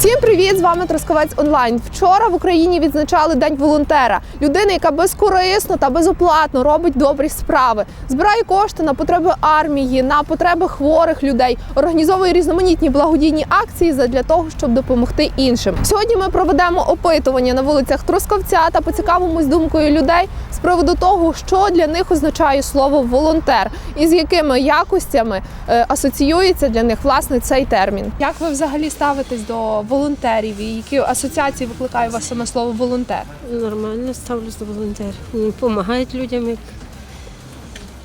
Привіт, з вами Трускавець Онлайн. Вчора в Україні відзначали День волонтера. Людина, яка безкорисно та безоплатно робить добрі справи, збирає кошти на потреби армії, на потреби хворих людей, організовує різноманітні благодійні акції для того, щоб допомогти іншим. Сьогодні ми проведемо опитування на вулицях Трускавця та поцікавимось думкою людей з приводу того, що для них означає слово волонтер і з якими якостями е, асоціюється для них власне цей термін. Як ви взагалі ставитесь до волонтерів і які асоціації викликає у вас саме слово волонтер? Нормально ставлюсь до волонтерів. Вони допомагають людям, як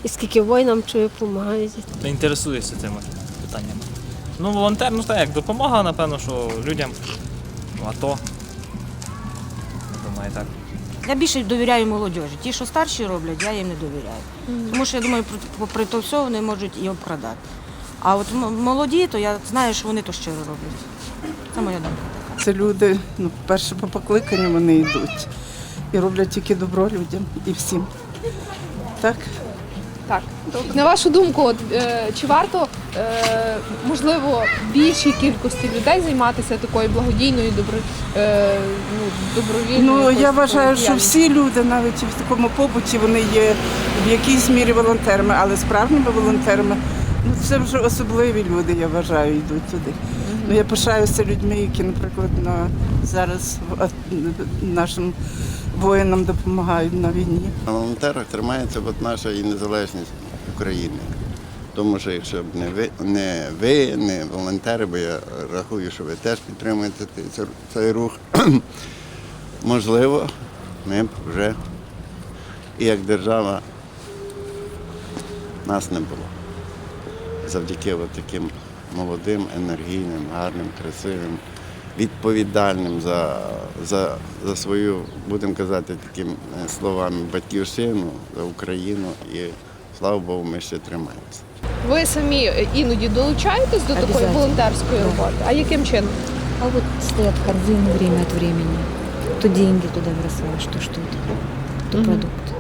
і скільки воїнам чую, допомагають. Та інтересуюся цими питаннями. Ну, волонтер, ну так як допомога, напевно, що людям. Ну, АТО. Я думаю, так. Я більше довіряю молодіжі. Ті, що старші роблять, я їм не довіряю. Тому що я думаю, попри то все вони можуть і обкрадати. А от молоді, то я знаю, що вони то щиро роблять. Це моя думка. Це люди, ну, перше по покликанню вони йдуть і роблять тільки добро людям і всім. Так? Так на вашу думку, от, е, чи варто е, можливо більшій кількості людей займатися такою благодійною добро, е, ну, добровільною? Ну я якоюсь вважаю, що діяльністю? всі люди, навіть в такому побуті, вони є в якійсь мірі волонтерами, але справжніми волонтерами. Ну, це вже особливі люди, я вважаю, йдуть туди. Ну, я пишаюся людьми, які, наприклад, на, зараз нашим воїнам допомагають на війні. На волонтерах тримається от наша і незалежність України. Тому що якщо б не ви, не ви, не волонтери, бо я рахую, що ви теж підтримуєте цей- цей, рух, можливо, ми б вже і як держава нас не було. Завдяки от таким молодим, енергійним, гарним, красивим, відповідальним за, за, за свою, будемо казати такими е, словами, батьківщину, за Україну. І слава Богу, ми ще тримаємося. Ви самі іноді долучаєтесь до такої волонтерської роботи. А яким чином? А вот стоят корзины время от времени. То деньги туда бросаешь, то что-то, то Мгм. продукты.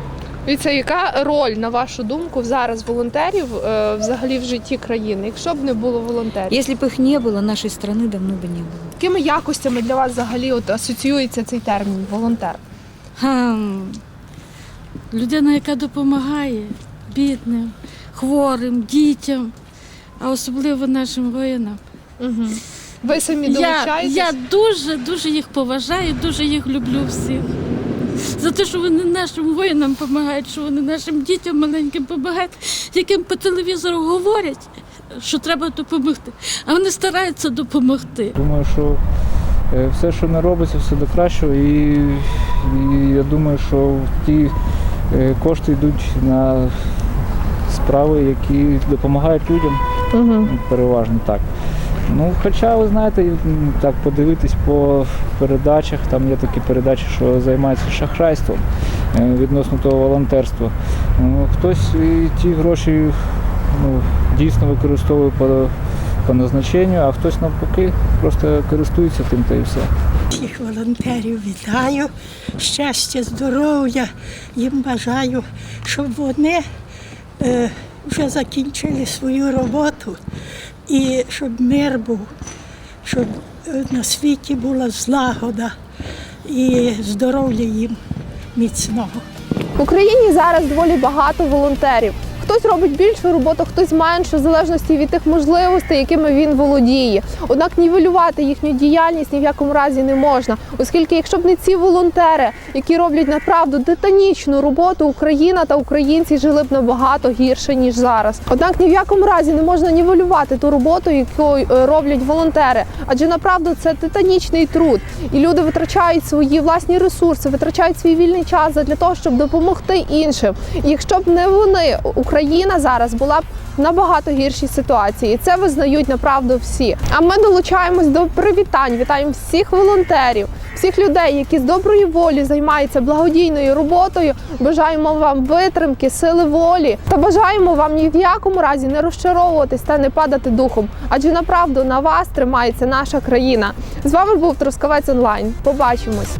І це яка роль, на вашу думку, зараз волонтерів е, взагалі в житті країни, якщо б не було волонтерів? Если бы их не было, нашей страны давно бы не было. Якими якостями для вас взагалі от асоціюється цей термін волонтер? Хм. Людина, яка допомагає бідним, хворим, дітям, а особливо нашим воїнам. Угу. Ви самі Я, долучаєтесь? я дуже, дуже їх поважаю, дуже їх люблю всіх. За те, що вони нашим воїнам допомагають, що вони нашим дітям маленьким допомагають, яким по телевізору говорять, що треба допомогти, а вони стараються допомогти. Думаю, що е, все, що не робиться, все до кращого. І, і я думаю, що ті е, кошти йдуть на справи, які допомагають людям, Угу. переважно так. Ну, хоча, ви знаєте, так подивитись по передачах, там є такі передачі, що займаються шахрайством е, відносно того волонтерства. Ну, хтось і ті гроші ну, дійсно використовує по, по назначенню, а хтось навпаки просто користується тим та і все. Всіх волонтерів вітаю, щастя, здоров'я. Їм бажаю, щоб вони е, вже закінчили свою роботу і щоб мир був, щоб е, на світі була злагода і здоров'я їм міцного. В Україні зараз доволі багато волонтерів. Хтось робить більшу роботу, хтось меншу, в залежності від тих можливостей, якими він володіє. Однак нівелювати їхню діяльність ні в якому разі не можна, оскільки, якщо б не ці волонтери, які роблять направду титанічну роботу, Україна та українці жили б набагато гірше ніж зараз. Однак ні в якому разі не можна нівелювати ту роботу, яку е, роблять волонтери, адже направду це титанічний труд, і люди витрачають свої власні ресурси, витрачають свій вільний час для того, щоб допомогти іншим. І якщо б не вони, Україна зараз була б в набагато гіршій ситуації. І це визнають направду всі. А ми долучаємось до привітань. Вітаємо всіх волонтерів, всіх людей, які з доброї волі займаються благодійною роботою. Бажаємо вам витримки, сили волі та бажаємо вам ні в якому разі не розчаровуватись та не падати духом. Адже направду на вас тримається наша країна. З вами був Трускавець онлайн. Побачимось.